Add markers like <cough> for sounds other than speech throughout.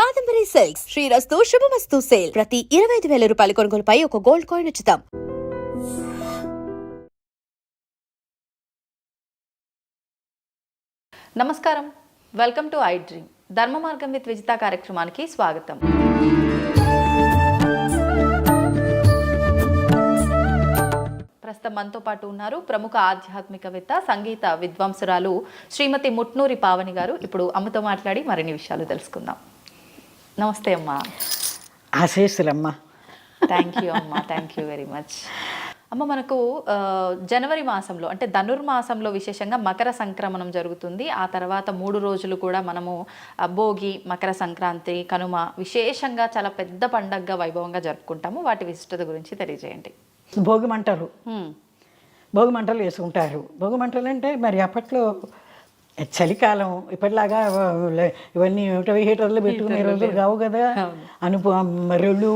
Kadambari silks. శ్రీరస్తు శుభమస్తు sale. ప్రతి ఇరవై ఐదు వేల రూపాయల కొనుగోలుపై ఒక గోల్డ్ కాయిన్ ఉచితం. నమస్కారం. Welcome to I dream. ధర్మ మార్గం విత్ విజిత కార్యక్రమానికి స్వాగతం. ప్రస్తుతం మనతో పాటు ఉన్నారు ప్రముఖ ఆధ్యాత్మికవేత్త సంగీత విద్వాంసురాలు శ్రీమతి ముట్నూరి పావని గారు. ఇప్పుడు అమ్మతో మాట్లాడి మరిన్ని విషయాలు తెలుసుకుందాం. నమస్తే అమ్మా. ఆశీస్సులమ్మ. థ్యాంక్ యూ అమ్మా థ్యాంక్ యూ వెరీ మచ్ అమ్మ మనకు జనవరి మాసంలో అంటే ధనుర్మాసంలో విశేషంగా మకర సంక్రమణం జరుగుతుంది. ఆ తర్వాత మూడు రోజులు కూడా మనము భోగి మకర సంక్రాంతి కనుమ విశేషంగా చాలా పెద్ద పండగగా వైభవంగా జరుపుకుంటాము. వాటి విశిష్టత గురించి తెలియజేయండి. భోగి మంటలు. భోగి మంటలు వేసుకుంటారు. భోగి మంటలు అంటే మరి అప్పట్లో చలికాలం ఇప్పటిలాగా ఇవన్నీ ఏమిటో హీటర్లు పెట్టుకునే రోజులు కావు కదా. అనుపు రెళ్ళు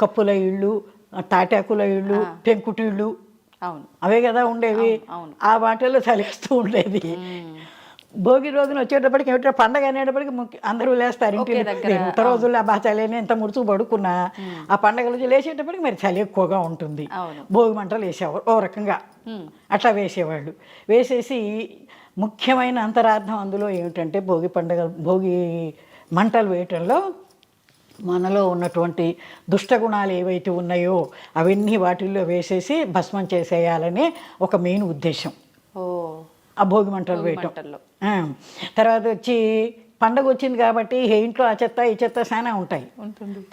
కప్పుల ఇళ్ళు తాటాకుల ఇళ్ళు పెంకుటిళ్ళు అవును. అవే కదా ఉండేవి. ఆ వాటిల్లో చలిస్తూ ఉండేది. భోగి రోజున వచ్చేటప్పటికి ఏమిటో పండగ అనేటప్పటికి అందరూ లేస్తారు ఇంటి ఉత్త రోజుల్లో బాగా చలిని ఎంత ముడుచు పడుకున్నా ఆ పండగ రోజు లేచేటప్పటికి మరి చలి ఎక్కువగా ఉంటుంది. భోగి మంటలు వేసేవారు ఓ రకంగా. అట్లా వేసేవాళ్ళు. వేసేసి ముఖ్యమైన అంతరార్థం అందులో ఏమిటంటే భోగి పండగ భోగి మంటలు వేయటంలో మనలో ఉన్నటువంటి దుష్టగుణాలు ఏవైతే ఉన్నాయో అవన్నీ వాటిల్లో వేసేసి భస్మం చేసేయాలనే ఒక మెయిన్ ఉద్దేశం. ఆ భోగి మంటలు వేయటం. తర్వాత వచ్చి పండగ వచ్చింది కాబట్టి ఏ ఇంట్లో ఆ చెత్త ఈ చెత్త చాలా ఉంటాయి.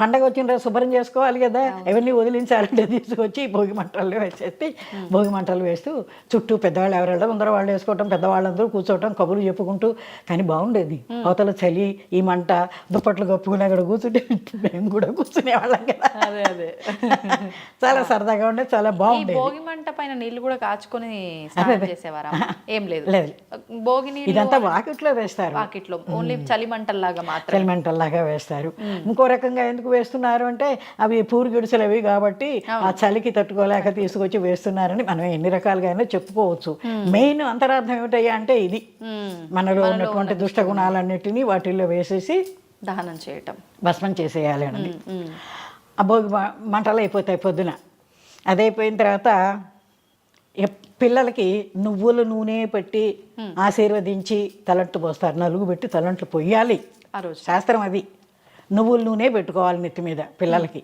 పండగ వచ్చిన రోజు శుభ్రం చేసుకోవాలి కదా. అవన్నీ వదిలించాలంటే తీసుకొచ్చి భోగి మంటల్లో వేసేస్తే భోగి మంటలు వేస్తూ చుట్టూ పెద్దవాళ్ళు ఎవరెళ్ళ ముందర వాళ్ళు వేసుకోవటం పెద్దవాళ్ళందరూ కూర్చోవటం కబుర్లు చెప్పుకుంటూ కానీ బాగుండేది. అవతల చలి ఈ మంట దుప్పట్లు కప్పుకుని అక్కడ కూర్చుంటే మేము కూడా కూర్చునేవాళ్ళం కదా. అదే అదే. చాలా సరదాగా ఉండే చాలా ఈ బాగుండేది. భోగి మంట పైన నీళ్ళు కూడా కాచుకొని చేసేవారా? ఏం లేదు. లేదు. భోగి నీళ్ళు ఇదంతా వాకిట్లో వేస్తారు. వాకిట్లో. ఓన్లీ చలి మంటల్లాగా మాత్రం సెల్మెంటల్లాగా వేస్తారు. ఇంకో రకంగా ఎందుకు వేస్తున్నారు అంటే అవి పూరు గిడుసలు అవి కాబట్టి ఆ చలికి తట్టుకోలేక తీసుకొచ్చి వేస్తున్నారని మనం ఎన్ని రకాలుగా అయినా చెప్పుకోవచ్చు. మెయిన్ అంతరార్థం ఏమిటయ్యా అంటే ఇది. మనలో ఉన్నటువంటి దుష్ట గుణాలన్నిటినీ వాటిల్లో వేసేసి దహనం చేయటం. భస్మం చేసేయాలి అన్నది. మ- మంటలు అయిపోతాయి పొద్దున. అదైపోయిన తర్వాత పిల్లలకి నువ్వుల నూనె పెట్టి ఆశీర్వదించి తలంటు పోస్తారు. నలుగు పెట్టి తలంట్లు పొయ్యాలి. ఆ రోజు. శాస్త్రం అది. నువ్వుల నూనె పెట్టుకోవాలి నెత్తి మీద పిల్లలకి.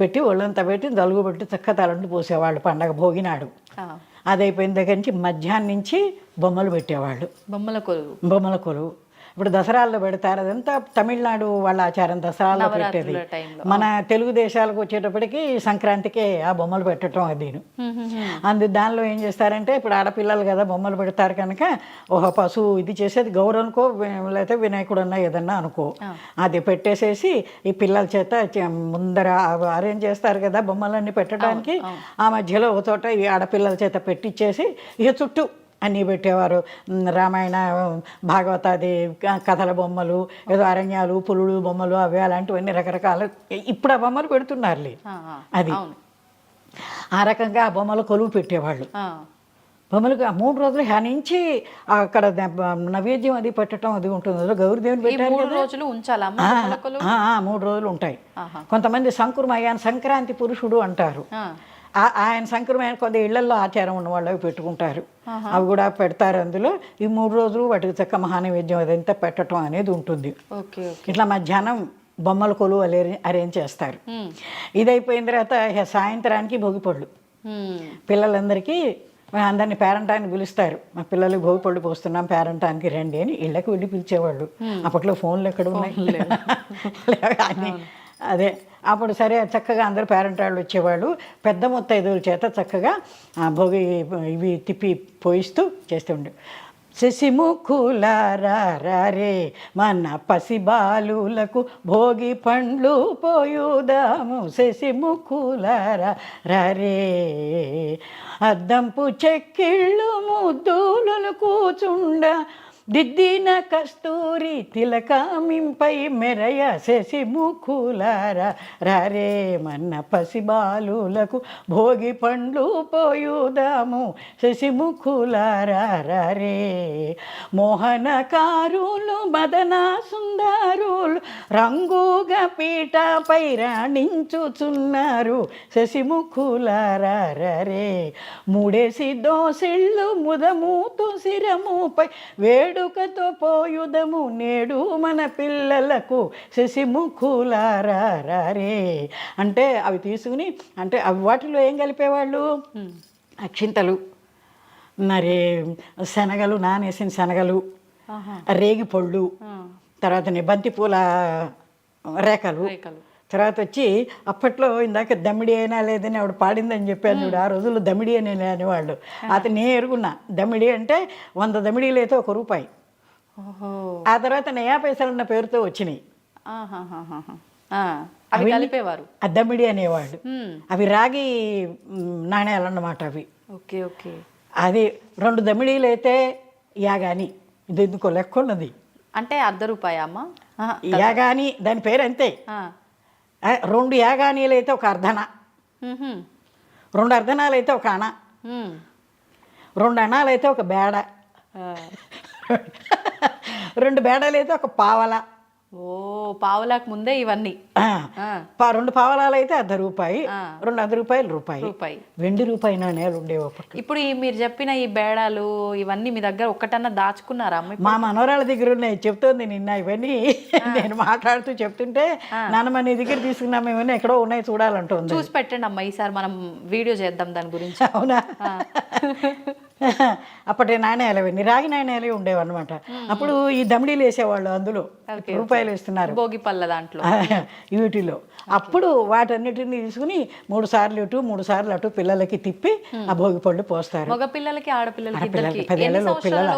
పెట్టి ఒళ్ళంతా పెట్టి నలుగు పెట్టి చక్క తలంటు పోసేవాళ్ళు పండగ భోగినాడు. ఆ. అది అయిపోయిన దగ్గర నుంచి మధ్యాహ్నం నుంచి బొమ్మలు పెట్టేవాళ్ళు. బొమ్మల కొలువు. బొమ్మల కొలువు. ఇప్పుడు దసరాల్లో పెడతారు. అదంతా తమిళనాడు వాళ్ళ ఆచారం. దసరాల్లో పెట్టేది. మన తెలుగు దేశాలకు వచ్చేటప్పటికి సంక్రాంతికే ఆ బొమ్మలు పెట్టడం అది. అందు దానిలో ఏం చేస్తారంటే ఇప్పుడు ఆడపిల్లలు కదా బొమ్మలు పెడతారు కనుక ఒక పశువు ఇది చేసేది గౌరవ అనుకో వి- లేకపోతే వినాయకుడు అన్న ఏదన్నా అనుకో. అది పెట్టేసేసి ఈ పిల్లల చేత ముందర అరేంజ్ చేస్తారు కదా బొమ్మలన్నీ పెట్టడానికి. ఆ మధ్యలో ఒక చోట ఈ ఆడపిల్లల చేత పెట్టించేసి ఇక చుట్టూ అన్నీ పెట్టేవారు. రామాయణ భాగవతాది కథల బొమ్మలు ఏదో అరణ్యాలు పులులు బొమ్మలు అవి అలాంటివన్నీ రకరకాల ఇప్పుడు ఆ బొమ్మలు పెడుతున్నారులే. అది. ఆ రకంగా ఆ బొమ్మలు కొలువు పెట్టేవాళ్ళు. బొమ్మలకు ఆ మూడు రోజులు హనించి అక్కడ నైవేద్యం అది పెట్టడం అది ఉంటుంది. అందులో గౌరీదేవిని పెట్టారు మూడు రోజులు బొమ్మల ఆ, మూడు రోజులు ఉంటాయి. కొంతమంది సంకురమయ్యాన్ని సంక్రాంతి పురుషుడు అంటారు. ఆయన సంక్రమైన కొద్ది ఇళ్ళలో ఆచారం ఉన్న వాళ్ళు అవి పెట్టుకుంటారు. అవి కూడా పెడతారు అందులో. ఈ మూడు రోజులు వాటికి చక్క మహానైవేద్యం అదంతా పెట్టడం అనేది ఉంటుంది. ఇట్లా మధ్యాహ్నం బొమ్మల కొలువు అలే- అరేంజ్ చేస్తారు. ఇది అయిపోయిన తర్వాత సాయంత్రానికి భోగిపళ్ళు. పిల్లలందరికీ అందరిని పేరంటానికి పిలుస్తారు. మా పిల్లలు భోగిపళ్ళు పోస్తున్నాం పేరంటానికి రండి అని ఇళ్ళకి వెళ్ళి పిలిచేవాళ్ళు. అప్పట్లో ఫోన్లు ఎక్కడ ఉన్నాయి. <laughs> అదే. అప్పుడు సరే చక్కగా అందరూ పేరెంట్ వాళ్ళు వచ్చేవాళ్ళు. పెద్ద ముత్తైదువుల చేత చక్కగా ఆ, భోగి ఇవి తిప్పి పోయిస్తూ చేస్తుండే శశిముఖులారే మన పసిబాలులకు భోగి పండ్లు పోయుదాము. శశిముఖులారే అద్దంపు చెక్కిళ్ళు ముద్దులను కూచుండ. దిద్దిన కస్తూరి తిలకామింపై మెరయ శశి ముఖులార రారే మన్న పసిబాలులకు భోగి పండ్లు పోయుదాము. శశి ముఖులారా రారే మోహనకారులు మదన సుందరులు రంగుగా పీటపై రాణించుచున్నారు. శశిముఖులారా రారే మూడేసి దోసిళ్ళు ముదముతు శిరముపై వేడుకతో పోయుదము నేడు మన పిల్లలకు శశిముఖులారా అంటే అవి తీసుకుని అంటే అవి వాటిలో ఏం కలిపేవాళ్ళు? అక్షింతలు. మరి శనగలు నానేసిన శనగలు ఆహా. రేగి పళ్ళు ఆ, తర్వాత బంతి పూల రేఖలు రేఖలు. తర్వాత వచ్చి అప్పట్లో ఇందాక దమిడి అయినా లేదని ఆవిడ పాడిందని చెప్పాను చూడు ఆ రోజుల్లో దమిడి అని అనేవాళ్ళు. అతను నేను ఎరుగున్నా. దమిడి అంటే వంద దమిడీలు అయితే ఒక రూపాయి. ఆ తర్వాత నయా పైసలు అన్న పేరుతో వచ్చినాయి. అవి కలిపేవారు. ఆ దమిడి అనేవాళ్ళు. అవి రాగి నాణ్యాలు అన్నమాట అవి. Okay okay. అది రెండు దమిడీలు అయితే యాగాని ఇది ఎందుకో లెక్క ఉన్నది. అంటే అర్ధ రూపాయ అమ్మ. యాగాని దాని పేరు అంతే రెండు యాగానీలు అయితే ఒక అర్ధన. రెండు అర్ధనాలు అయితే ఒక అణ. రెండు అణాలు అయితే ఒక బేడ. రెండు బేడలు అయితే ఒక పావల ఓ పావులకు ముందే ఇవన్నీ. రెండు పావలాలు అయితే అర్ధ రూపాయి. రెండు అర్ధ రూపాయలు రూపాయి. రూపాయి. వెండి రూపాయి నాణ్యాలు ఉండేవి ఇప్పుడు ఈ మీరు చెప్పిన ఈ బేడాలు ఇవన్నీ మీ దగ్గర ఒక్కటన్నా దాచుకున్నారా మా మనవరాళ్ళ దగ్గర ఉన్నాయి చెప్తోంది నిన్న ఇవన్నీ. నేను మాట్లాడుతూ చెప్తుంటే నాన్నమ్మ నీ దగ్గర తీసుకున్నాము ఇవన్నీ ఎక్కడో ఉన్నాయి చూడాలంటుంది. చూసి పెట్టండి అమ్మ ఈసారి మనం వీడియో చేద్దాం దాని గురించి. అవునా? <laughs> అప్పటి నాణ్యాలు అవన్నీ రాగి నాణ్యాలు ఉండేవన్నమాట అప్పుడు ఈ దమిడీలు వేసేవాళ్ళు అందులో. రూపాయలు వేస్తున్నారు. భోగి పళ్ళ దాంట్లో. <laughs> వీటిలో. అప్పుడు వాటన్నిటిని తీసుకుని మూడు సార్లు ఇటు మూడు సార్లు అటు పిల్లలకి తిప్పి ఆ భోగి పళ్ళు పోస్తారు. మగ పిల్లలకి ఆడపిల్లలకి పదేళ్ళలో పిల్లల?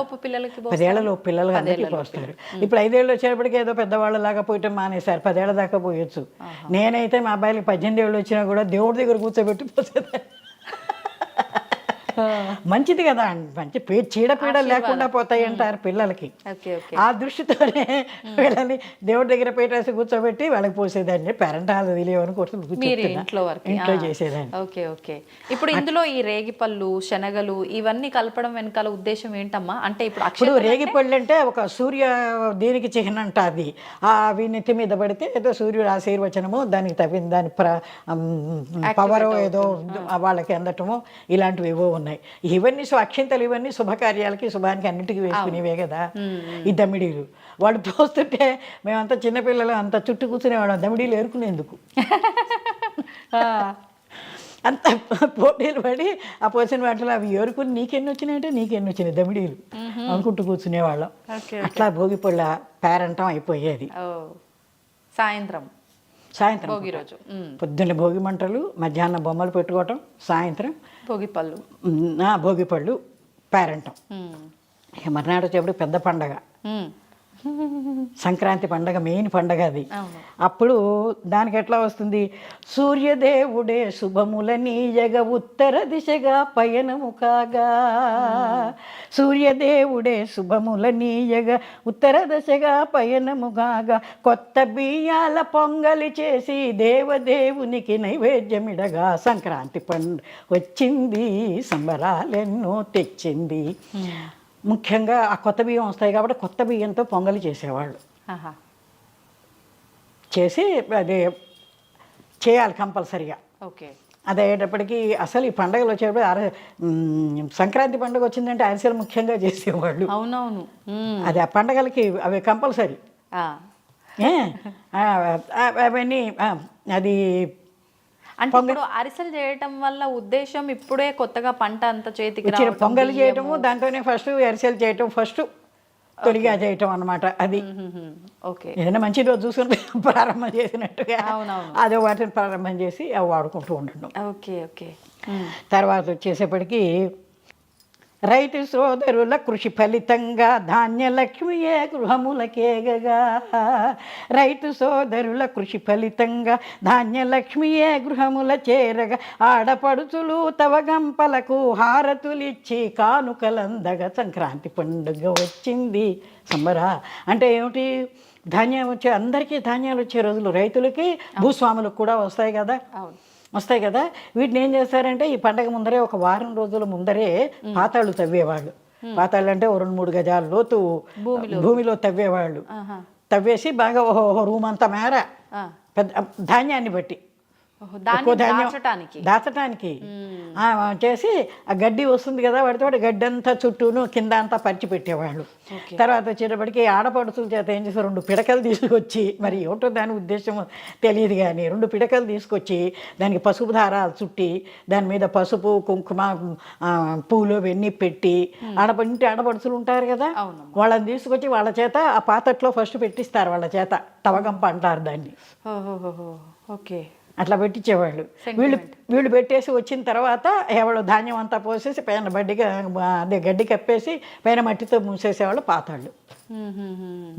పదేళ్ళలో పిల్లలు అందరికీ పోస్తారు. ఇప్పుడు ఐదేళ్ళు వచ్చేటప్పటికి ఏదో పెద్దవాళ్ళ లాగా పోయటం మానేశారు. పదేళ్ళ దాకా పోయొచ్చు. నేనైతే మా అబ్బాయిలకి పద్దెనిమిది ఏళ్ళు వచ్చినా కూడా దేవుడి దగ్గర కూర్చోబెట్టి పోసేదాన్ని. మంచిది కదా మంచి పీ చీడపీడ లేకుండా పోతాయి అంటారు పిల్లలకి. ఆ దృష్టితోనే వీళ్ళని దేవుడి దగ్గర పెట్టేసి కూర్చోబెట్టి వాళ్ళకి పోసేదాన్ని పేరెంట్ హాల్ తెలియవని ఇంట్లో ఇంట్లో చేసేదాన్ని. Okay okay. ఇప్పుడు ఇందులో ఈ రేగి పళ్ళు శనగలు ఇవన్నీ కలపడం వెనకాల ఉద్దేశం ఏంటమ్మా? అంటే ఇప్పుడు రేగి పళ్ళు అంటే ఒక సూర్య దీనికి చిహ్నం అంట అది. ఆ అవి నెత్తి మీద పడితే ఏదో సూర్యుడు ఆశీర్వచనము దానికి తగిన దాని ప్ర పవర్ ఏదో వాళ్ళకి అందటము ఇలాంటివి ఏవో ఉన్నాయి. ఇవన్నీ సో అక్షింతలు ఇవన్నీ శుభకార్యాలకి శుభానికి అన్నిటికీ వేసుకునేవే కదా? ఈ దమిడీలు వాళ్ళు పోస్తుంటే మేమంతా చిన్నపిల్లలు అంత చుట్టూ కూర్చునేవాళ్ళం. దమిడీలు ఏరుకునేందుకు. అంత పోటీలు పడి ఆ పోసిన వాటిలో అవి ఏరుకుని నీకెన్ని వచ్చినాయంటే నీకెన్ని వచ్చినాయి దమిడీలు అనుకుంటూ కూర్చునేవాళ్ళం. అట్లా భోగి పళ్ళ పేరంటం అయిపోయేది. సాయంత్రం. సాయంత్రం భోగి రోజు. పొద్దున్న భోగి మంటలు మధ్యాహ్నం బొమ్మలు పెట్టుకోవటం సాయంత్రం భోగి పళ్ళు. భోగి పళ్ళు పేరంటం. మర్నాడు వచ్చేప్పుడు పెద్ద పండగ. సంక్రాంతి పండగ మెయిన్ పండగ అది. అప్పుడు దానికి ఎట్లా వస్తుంది? సూర్యదేవుడే శుభముల నీయగ ఉత్తర దిశగా పయనము కాగా. సూర్యదేవుడే శుభముల నీయగ ఉత్తర దిశగా పయనము కాగా. కొత్త బియ్యాల పొంగలి చేసి దేవదేవునికి నైవేద్యమిడగా సంక్రాంతి పండు వచ్చింది సంబరాలెన్నో తెచ్చింది. ముఖ్యంగా ఆ కొత్త బియ్యం వస్తాయి కాబట్టి కొత్త బియ్యంతో పొంగలి చేసేవాళ్ళు. చేసి అది చేయాలి కంపల్సరిగా. ఓకే. అది అయ్యేటప్పటికి అసలు ఈ పండుగలు వచ్చేటప్పుడు అర సంక్రాంతి పండుగ వచ్చిందంటే అరిసెలు ముఖ్యంగా చేసేవాళ్ళు. అవునవును. అది ఆ పండగలకి అవి కంపల్సరీ. అవన్నీ అది అంటే ఇప్పుడు అరిసెలు చేయటం వల్ల ఉద్దేశం ఇప్పుడే కొత్తగా పంట అంత చేతికి పొంగల్. చేయటము దాంతోనే ఫస్ట్ అరిసెలు చేయటం ఫస్ట్ తొలిగా చేయటం అన్నమాట అది. ఓకే ఏదైనా మంచి రోజు చూసుకొని <laughs> ప్రారంభం చేసినట్టుగా. అదే వాటిని ప్రారంభం చేసి అవి వాడుకుంటూ ఉండడం ఓకే ఓకే. తర్వాత వచ్చేసేపటికి రైతు సోదరుల కృషి ఫలితంగా ధాన్యలక్ష్మియే గృహములకేగగా. రైతు సోదరుల కృషి ఫలితంగా ధాన్యలక్ష్మియే గృహముల చేరగా. ఆడపడుచులు తవ గంపలకు హారతులిచ్చి కానుకలందగా సంక్రాంతి పండుగ వచ్చింది. సంబరా అంటే ఏమిటి? ధాన్యం వచ్చే అందరికీ ధాన్యాలు వచ్చే రోజులు రైతులకి భూస్వాములకు కూడా వస్తాయి కదా. అవును. వస్తాయి కదా. వీటిని ఏం చేస్తారంటే ఈ పండగ ముందరే ఒక వారం రోజుల ముందరే పాతాళ్ళు తవ్వేవాళ్ళు. పాతాళ్ళు అంటే రెండు మూడు గజాల లోతు భూమిలో. తవ్వేవాళ్ళు. తవ్వేసి బాగా ఓ ఓ రూమ్ అంత మేర. పెద్ద ధాన్యాన్ని బట్టి. దాచటానికి. దాచటానికి. చేసి ఆ గడ్డి వస్తుంది కదా వాడితో గడ్డి అంతా చుట్టూను కింద అంతా పరిచి పెట్టేవాళ్ళు. తర్వాత వచ్చేటప్పటికి ఆడపడుచుల చేత ఏం చేస్తారు రెండు పిడకలు తీసుకొచ్చి మరి ఏమిటో దాని ఉద్దేశం తెలియదు కానీ రెండు పిడకలు తీసుకొచ్చి దానికి పసుపు దారాలు చుట్టి దాని మీద పసుపు కుంకుమ పూలు అవన్నీ పెట్టి ఆడప ఇంటి ఆడపడుచులు ఉంటారు కదా. వాళ్ళని తీసుకొచ్చి వాళ్ళ చేత ఆ పాతట్లో ఫస్ట్ పెట్టిస్తారు వాళ్ళ చేత తవగంప అంటారు దాన్ని. ఓకే. అట్లా పెట్టించేవాళ్ళు వీళ్ళు వీళ్ళు పెట్టేసి వచ్చిన తర్వాత ఎవరు ధాన్యం అంతా పోసేసి పైన బడ్డిగా అదే గడ్డి కప్పేసి పైన మట్టితో మూసేసేవాళ్ళు పాతాళ్ళు.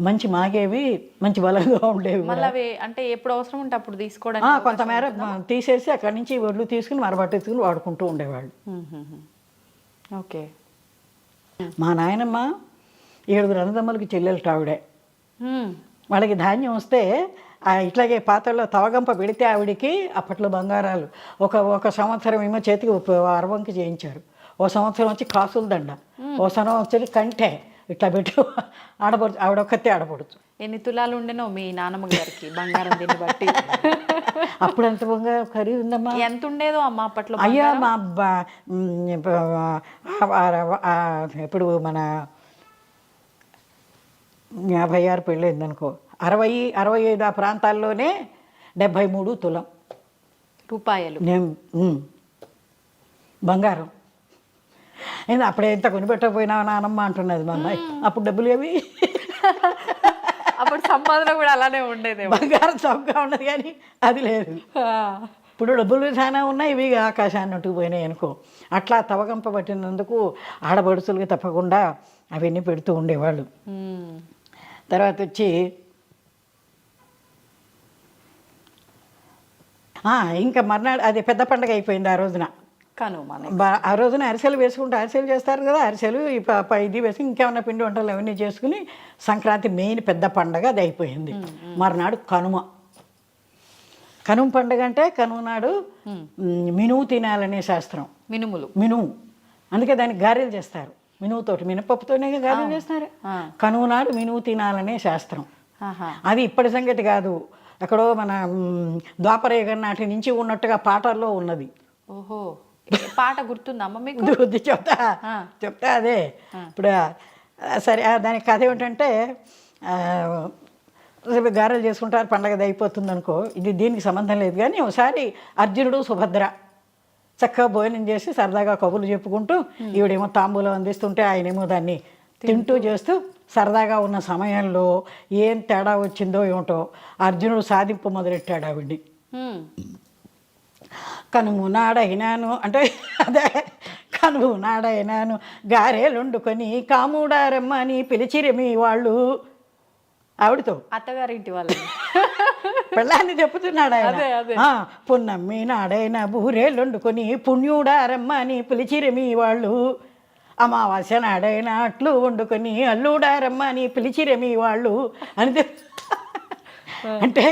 మంచి మాగేవి మంచి బలంగా ఉండేవి మళ్ళీ అంటే ఎప్పుడు అవసరం ఉంటే అప్పుడు ఆ, తీసుకోవడానికి కొంతమేర తీసేసి అక్కడి నుంచి ఒడ్లు తీసుకుని మరబట్టెత్తుకుని వాడుకుంటూ ఉండేవాళ్ళు. ఓకే. మా నాయనమ్మ ఏడుగురు అన్నదమ్ములకి చెల్లెలు హ్మ్. వాళ్ళకి ధాన్యం వస్తే ఇట్లాగే పాత్రలో తవగంప పెడితే ఆవిడికి అప్పట్లో బంగారాలు. ఒక ఒక సంవత్సరం ఏమో చేతికి అరవంకి చేయించారు. ఓ సంవత్సరం వచ్చి కాసుల దండ. ఓ సంవత్సరం కంటే. ఇట్లా పెట్టి. <laughs> ఆడపడుచు ఆవిడ ఒక్కతే ఆడపడుచు. ఎన్ని తులాలు ఉండేనో మీ నాన్నమ్మ గారికి బంగారం దీన్ని బట్టి. <laughs> అప్పుడు ఎంత బంగారం ఖరీదు ఉందమ్మా ఎంత ఉండేదో అమ్మ అప్పట్లో అయ్యా మా ఇప్పుడు మన యాభై ఆరు పెళ్ళైంది అనుకో అరవై అరవై ఐదు ఆ ప్రాంతాల్లోనే డెబ్భై మూడు తులం. రూపాయలు. నేను. బంగారం. ఏంది అప్పుడే ఎంత కొనిపెట్టకపోయినావు నానమ్మ అంటున్నది మా అమ్మాయి. అప్పుడు డబ్బులు ఏవి? అప్పుడు సంపాదన కూడా అలానే ఉండేదేమో. బంగారం చౌకగా ఉన్నది కానీ అది లేదు. ఇప్పుడు డబ్బులు చాలా ఉన్నాయి ఇవి ఆకాశాన్ని పోయినాయి అనుకో. అట్లా తవగంప పట్టినందుకు ఆడబడుచులకి తప్పకుండా అవన్నీ పెడుతూ ఉండేవాళ్ళు. తర్వాత వచ్చి ఇంకా మర్నాడు అది పెద్ద పండగ అయిపోయింది ఆ రోజున. కనుమ ఆ రోజున అరిసెలు వేసుకుంటే అరిసెలు చేస్తారు కదా అరిసెలు ఇది వేసి ఇంకేమైనా పిండి వంటలు అవన్నీ చేసుకుని సంక్రాంతి మెయిన్ పెద్ద పండగ అది అయిపోయింది. మర్నాడు కనుమ. కనుమ పండగ అంటే కనుమ నాడు మినుము తినాలనే శాస్త్రం. మినుములు. మినుము. అందుకే దానికి గారెలు చేస్తారు. మినుముతోటి మినపప్పుతోనే గారెలు చేస్తారు ఆ. కనుమ నాడు మినుము తినాలనే శాస్త్రం. అది ఇప్పటి సంగతి కాదు. ఎక్కడో మన ద్వాపరయుగం నాటి నుంచి ఉన్నట్టుగా పాటల్లో ఉన్నది. ఓహో. పాట గుర్తుందా అమ్మ మీకు? బుద్ధి చెప్తా. చెప్తా అదే. ఇప్పుడు సరే దానికి కథ ఏమిటంటే రేపు గారెలు చేసుకుంటారు పండగ అది అయిపోతుంది అనుకో ఇది దీనికి సంబంధం లేదు కానీ ఒకసారి అర్జునుడు సుభద్ర చక్కగా భోజనం చేసి సరదాగా కబుర్లు చెప్పుకుంటూ ఈవిడేమో తాంబూలం అందిస్తుంటే ఆయనేమో దాన్ని తింటూ చేస్తూ సరదాగా ఉన్న సమయంలో ఏం తేడా వచ్చిందో ఏమిటో అర్జునుడు సాధింపు మొదలెట్టాడు ఆవిడ్ని. హ్మ్. కనుము నాడైనాను అంటే అదే కనుము నాడైనాను గారెలుండుకొని కాముడారమ్మని పిలిచిరి మీ వాళ్ళు. ఆవిడతో. అత్తగారింటి వాళ్ళని. పెళ్ళాన్ని చెప్పుతున్నాడు. ఆయన. పున్నమ్మి నాడైన బూరేళ్ళొండుకొని పుణ్యుడారమ్మ అని పిలిచిరి మీ వాళ్ళు. అమావాస్య నాడైన అట్లు వండుకొని అల్లుడారమ్మ అని పిలిచిరి మీ వాళ్ళు. అని అంటే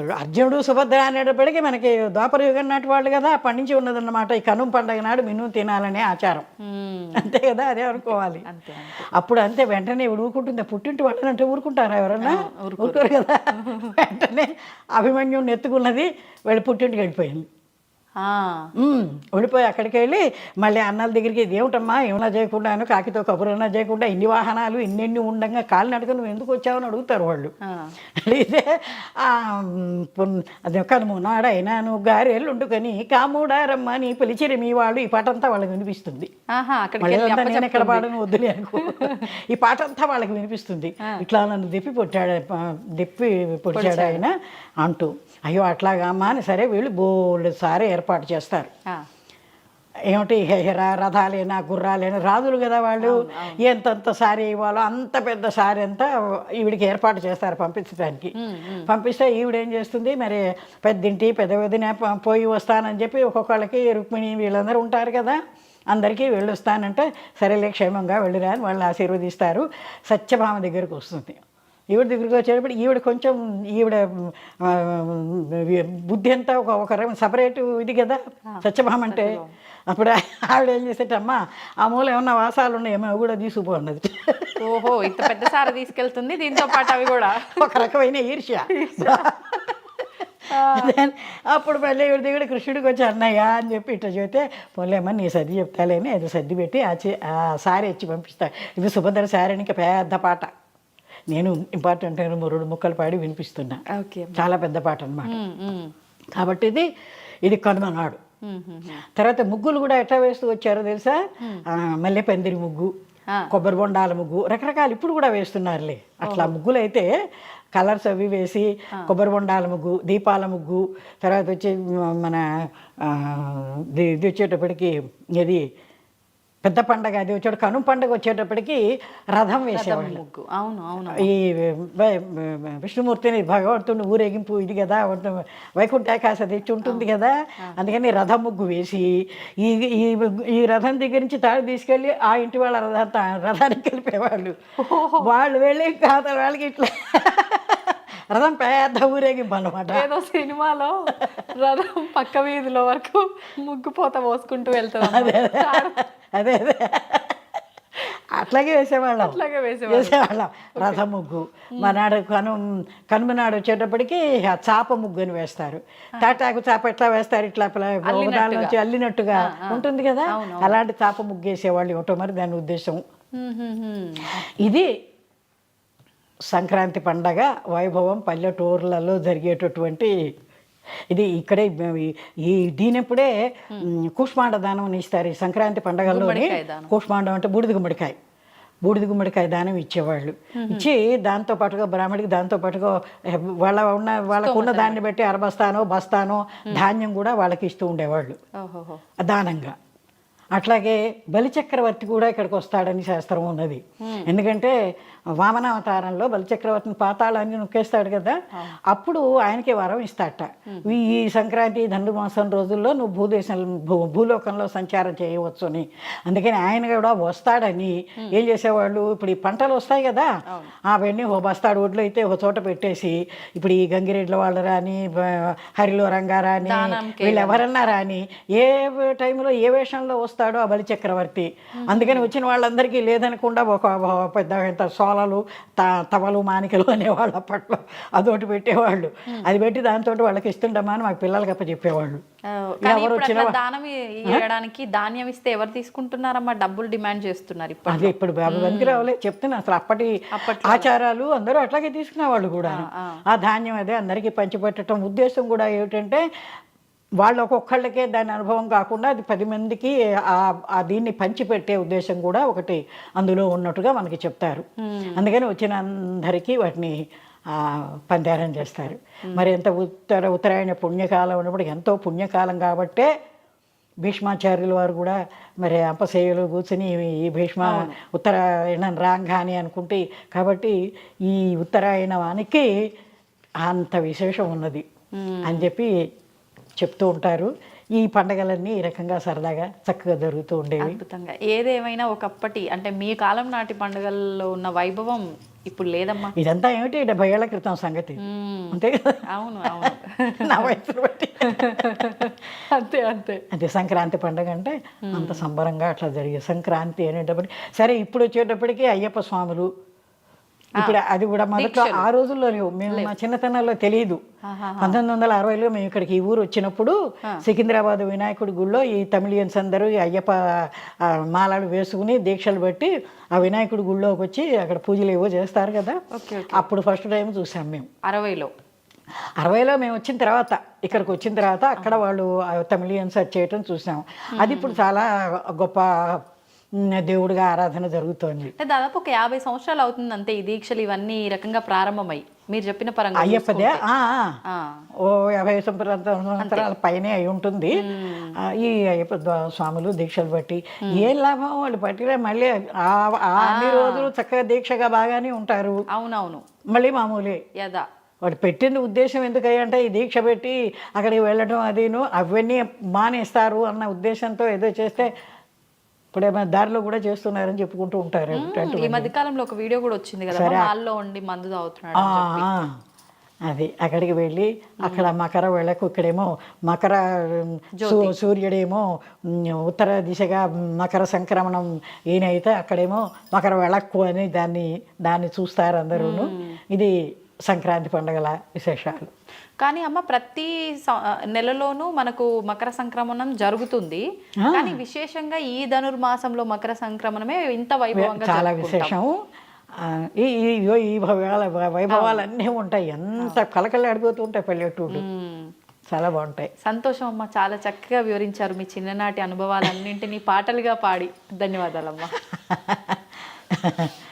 ఇప్పుడు అర్జునుడు సుభద్ర అనేటప్పటికీ మనకి ద్వాపర యుగం నాటి వాళ్ళు కదా నుంచి ఉన్నదన్నమాట. ఈ కనుమ పండగ నాడు మినుము తినాలనే ఆచారం. అంతే కదా అదే అనుకోవాలి. అప్పుడు అంతే వెంటనే ఇప్పుడు ఊరుకుంటుంది. పుట్టింటి వాళ్ళనంటే ఊరుకుంటారా ఎవరన్నా? ఊరుకోరు. కదా. వెంటనే అభిమన్యుని ఎత్తుకున్నది వెళ్ళి పుట్టింటికి వెళ్ళిపోయింది. వెళ్ళిపోయి అక్కడికి వెళ్ళి మళ్ళీ అన్నల దగ్గరికి ఏమిటమ్మా ఏమన్నా చేయకుండాను కాకితో కబురన్నా చేయకుండా ఇన్ని వాహనాలు ఇన్నెన్ని ఉండగా కాళ్ళు నడక నువ్వు ఎందుకు వచ్చావని అడుగుతారు వాళ్ళు. అడిగితే అది కనుము నాడైనా నువ్వు గారెలు వండుకొని కాముడారమ్మ అని పిలిచిరి మీ వాళ్ళు. ఈ పాట అంతా వాళ్ళకి వినిపిస్తుంది. నేను ఎక్కడ. పాడను వద్దులే అనుకో. ఈ పాట అంతా వాళ్ళకి వినిపిస్తుంది. ఇట్లా నన్ను దెప్పి పొట్టాడు దెప్పి పొడిచాడు. ఆయన అంటూ. అయ్యో అట్లాగా అమ్మా అని సరే వీళ్ళు బోల్డ్ సారే ఏర్పాటు చేస్తారు. ఏమిటి రథాలేనా గుర్రాలేనా? రాజులు కదా వాళ్ళు. ఎంతంత సారీ ఇవ్వాలో అంత పెద్ద సారీ అంతా ఈవిడికి ఏర్పాటు చేస్తారు పంపించడానికి పంపిస్తే ఈవిడ ఏం చేస్తుంది మరి పెద్దింటి పెద్ద వదిన పోయి వస్తానని చెప్పి ఒక్కొక్కళ్ళకి రుక్మిణి వీళ్ళందరూ ఉంటారు కదా. అందరికీ వెళ్ళొస్తానంటే సరేలే క్షేమంగా వెళ్ళిరా అని వాళ్ళని ఆశీర్వదిస్తారు. సత్యభామ దగ్గరికి వస్తుంది. ఈవిడ దగ్గరికి వచ్చేటప్పుడు ఈవిడ కొంచెం ఈవిడ బుద్ధి అంతా ఒక ఒక సపరేట్ ఇది కదా సత్యభామ అంటే. అప్పుడు ఆవిడ ఏం చేసేటమ్మా ఆ మూల ఏమన్నా వాసాలు ఉన్నాయేమో అవి కూడా తీసుకుపో అన్నది. ఓహో ఇంత పెద్ద సార తీసుకెళ్తుంది దీంతో పాటు అవి కూడా. ఒక రకమైన ఈర్ష్య. అప్పుడు మళ్ళీ ఈవిడ దగ్గర కృష్ణుడికి వచ్చి అన్నయ్య అని చెప్పి ఇట్లా చెబితే పోలేమ్మా నీ సర్ది చెప్తాలేని అది సర్ది పెట్టి ఆ సారీ ఇచ్చి పంపిస్తా. ఇది సుభద్ర సారీ ఇంకా పెద్ద పాట. నేను ఇంపార్టెంట్ రెండు ముక్కలు పాడి వినిపిస్తున్నా. ఓకే. చాలా పెద్ద పాట అన్నమాట. కాబట్టి ఇది ఇది కనుమనాడు. తర్వాత ముగ్గులు కూడా ఎట్లా వేస్తూ వచ్చారో తెలుసా? మల్లె పందిరి ముగ్గు. కొబ్బరి బొండాల ముగ్గు రకరకాలు ఇప్పుడు కూడా వేస్తున్నారులే. అట్లా ముగ్గులు అయితే కలర్స్ అవి వేసి కొబ్బరి బొండాల ముగ్గు దీపాల ముగ్గు తర్వాత వచ్చి మన ఇది వచ్చేటప్పటికి ఇది పెద్ద పండగ అది వచ్చేటప్పుడు కను పండగ వచ్చేటప్పటికి రథం వేసేవాళ్ళు. అవును అవును ఈ విష్ణుమూర్తిని భగవంతుని ఊరేగింపు ఇది కదా ఉంటుంది. వైకుంఠ ఏకాదశి తెచ్చి ఉంటుంది కదా అందుకని రథం ముగ్గు వేసి ఈ ఈ రథం దగ్గర నుంచి తాడు తీసుకెళ్ళి ఆ ఇంటి వాళ్ళ రథం రథానికి కలిపేవాళ్ళు వాళ్ళు వెళ్ళి కాదు వాళ్ళకి ఇట్లా రథం పెద్ద ఊరేగింపు అనమాట ఏదో సినిమాలో రథం పక్క వీధిలో వరకు ముగ్గు పోత పోసుకుంటూ వెళ్తాం అదే అదే. అట్లాగే వేసేవాళ్ళం. అట్లాగే వేసేవాళ్ళం. వేసేవాళ్ళం. రథ ముగ్గు. మనాడు కను కనుమనాడు వచ్చేటప్పటికి ఆ చాప ముగ్గు అని వేస్తారు తాటాకు చాప ఎట్లా వేస్తారు? ఇట్లా ఒకదాని నుంచి అల్లినట్టుగా. ఉంటుంది కదా? అలాంటి చాప ముగ్గు వేసేవాళ్ళు ఒకటో మరి దాని ఉద్దేశం. ఇది సంక్రాంతి పండగ వైభవం పల్లెటూర్లలో జరిగేటటువంటి ఇది ఇక్కడే ఈ- దీనిప్పుడే కూష్మాండ దానం ఇస్తారు. ఈ సంక్రాంతి పండగల్లోనే దానం. కూష్మాండం అంటే బూడిద గుమ్మడికాయ. బూడిద గుమ్మడికాయ దానం ఇచ్చేవాళ్ళు. ఇచ్చి దాంతో పాటుగా బ్రాహ్మడికి దాంతో పాటుగా వాళ్ళ ఉన్న వాళ్ళకు ఉన్న దాన్ని బట్టి అరబస్తానో బస్తానో ధాన్యం కూడా వాళ్ళకి ఇస్తూ ఉండేవాళ్ళు. దానంగా అట్లాగే బలిచక్రవర్తి కూడా ఇక్కడికి వస్తాడని శాస్త్రం ఉన్నది. ఎందుకంటే వామనావతారంలో బలిచక్రవర్తిని పాతాళాన్ని నొక్కేస్తాడు కదా అప్పుడు ఆయనకి వరం ఇస్తాడట. ఈ సంక్రాంతి ధనుర్మాసం రోజుల్లో నువ్వు భూదేశం భూలోకంలో సంచారం చేయవచ్చు అని అందుకని ఆయన కూడా వస్తాడని ఏం చేసేవాళ్ళు? ఇప్పుడు ఈ పంటలు వస్తాయి కదా అవన్నీ ఓ బస్తాడు ఒడ్లు అయితే ఒక చోట పెట్టేసి ఇప్పుడు ఈ గంగిరెడ్ల వాళ్ళు రాని హరిలో రంగా రాని వీళ్ళు ఎవరన్నా రాని ఏ టైంలో ఏ వేషంలో వస్తాడో ఆ బలి చక్రవర్తి అందుకని వచ్చిన వాళ్ళందరికీ లేదనకుండా ఒక పెద్ద ఇంత సోలలు త తవలు మానికలు అనేవాళ్ళు అప్పట్లో అదొకటి పెట్టేవాళ్ళు. అది పెట్టి దాంతో వాళ్ళకి ఇస్తుండమా అని మాకు పిల్లలకి అప్ప చెప్పేవాళ్ళు. ఎవరు వచ్చినా దానం ఇవ్వడానికి ధాన్యం ఇస్తే ఎవరు తీసుకుంటున్నారమ్మా? డబ్బులు డిమాండ్ చేస్తున్నారు ఇప్పుడు అది ఇప్పుడు బాబు వెంకరావులే చెప్తున్నా అసలు అప్పటి ఆచారాలు అందరూ అట్లాగే తీసుకునేవాళ్ళు కూడా ఆ ధాన్యం అదే అందరికీ పంచిపెట్టడం ఉద్దేశం కూడా ఏమిటంటే వాళ్ళు ఒక్కొక్కళ్ళకే దాని అనుభవం కాకుండా అది పది మందికి ఆ- దీన్ని పంచిపెట్టే ఉద్దేశం కూడా ఒకటి అందులో ఉన్నట్టుగా మనకి చెప్తారు. అందుకని వచ్చిన అందరికీ వాటిని పందారం చేస్తారు. మరి ఎంత ఉత్తర ఉత్తరాయణ పుణ్యకాలం ఉన్నప్పుడు ఎంతో పుణ్యకాలం కాబట్టే భీష్మాచార్యుల వారు కూడా మరి అంపసేయులు కూర్చుని ఈ భీష్మ ఉత్తరాయణం రాంగాని అనుకుంటే కాబట్టి ఈ ఉత్తరాయణానికి అంత విశేషం ఉన్నది అని చెప్పి చెప్తూ ఉంటారు. ఈ పండగలన్నీ ఈ రకంగా సరదాగా చక్కగా జరుగుతూ ఉండేవి. అద్భుతంగా. ఏదేమైనా ఒకప్పటి అంటే మీ కాలం నాటి పండుగల్లో ఉన్న వైభవం ఇప్పుడు లేదమ్మా. ఇదంతా ఏమిటి? డెబ్బై ఏళ్ళ క్రితం సంగతి. అంతే కదా? అవును అవును. నా వయసును బట్టి. అంతే అంతే. అదే సంక్రాంతి పండుగ అంటే అంత సంబరంగా అట్లా జరిగే సంక్రాంతి అనేటప్పటికి సరే ఇప్పుడు వచ్చేటప్పటికి అయ్యప్ప స్వాములు ఇప్పుడు అది కూడా మొదట్లో ఆ రోజుల్లో మేము మా చిన్నతనంలో తెలియదు పంతొమ్మిది వందల అరవైలో మేము ఇక్కడికి ఈ ఊరు వచ్చినప్పుడు సికింద్రాబాద్ వినాయకుడి గుడిలో ఈ తమిళియన్స్ అందరూ ఈ అయ్యప్ప మాలలు వేసుకుని దీక్షలు పెట్టి ఆ వినాయకుడి గుడిలోకి వచ్చి అక్కడ పూజలు ఏవో చేస్తారు కదా. అప్పుడు ఫస్ట్ టైం చూసాం మేము. అరవైలో. అరవైలో మేము వచ్చిన తర్వాత ఇక్కడికి వచ్చిన తర్వాత అక్కడ వాళ్ళు తమిళియన్స్ అది చేయటం చూసాం అది ఇప్పుడు చాలా గొప్ప దేవుడిగా ఆరాధన జరుగుతోంది. అంటే దాదాపు ఒక యాభై సంవత్సరాలు అవుతుంది అంతే ఈ దీక్షలు ఇవన్నీ ఈ రకంగా ప్రారంభమై. మీరు చెప్పిన పరంగా అయ్యప్పదే? ఓ యాభై సంవత్సరాల పైనే అయి ఉంటుంది. ఈ అయ్యప్ప స్వాములు దీక్షలు బట్టి ఏం లాభం వాళ్ళు పట్టిన మళ్ళీ అన్ని రోజులు చక్కగా దీక్షగా బాగానే ఉంటారు. అవునవును. మళ్ళీ మామూలే. యదా. వాడు పెట్టిన ఉద్దేశం ఎందుకంటే ఈ దీక్ష పెట్టి అక్కడికి వెళ్ళడం అదిను అవన్నీ మానేస్తారు అన్న ఉద్దేశంతో ఏదో చేస్తే ఇప్పుడేమో దారిలో కూడా చేస్తున్నారని చెప్పుకుంటూ ఉంటారు. ఈ మధ్య కాలంలో ఒక వీడియో కూడా వచ్చింది కదా హాల్లో ఉండి మందు తాగుతున్నాడు. అది అక్కడికి వెళ్ళి అక్కడ మకర వెళ్ళకు ఇక్కడేమో మకర సూర్యుడేమో ఉత్తర దిశగా మకర సంక్రమణం ఈయనైతే అక్కడేమో మకర వెళ్ళక్కు అని దాన్ని దాన్ని చూస్తారు అందరూను ఇది సంక్రాంతి పండుగల విశేషాలు. కానీ అమ్మ ప్రతి నెలలోనూ మనకు మకర సంక్రమణం జరుగుతుంది. కానీ విశేషంగా ఈ ధనుర్మాసంలో మకర సంక్రమణమే ఇంత వైభవంగా చాలా. విశేషం. ఈ ఈ భవాల వైభవాలు అన్నీ ఉంటాయి. ఎంత కలకలాడిపోతూ ఉంటాయి పల్లెటూళ్ళు మ్మ్. చాలా బాగుంటాయి. సంతోషం అమ్మ చాలా చక్కగా వివరించారు మీ చిన్ననాటి అనుభవాలన్నింటినీ పాటలుగా పాడి. ధన్యవాదాలమ్మా. <laughs>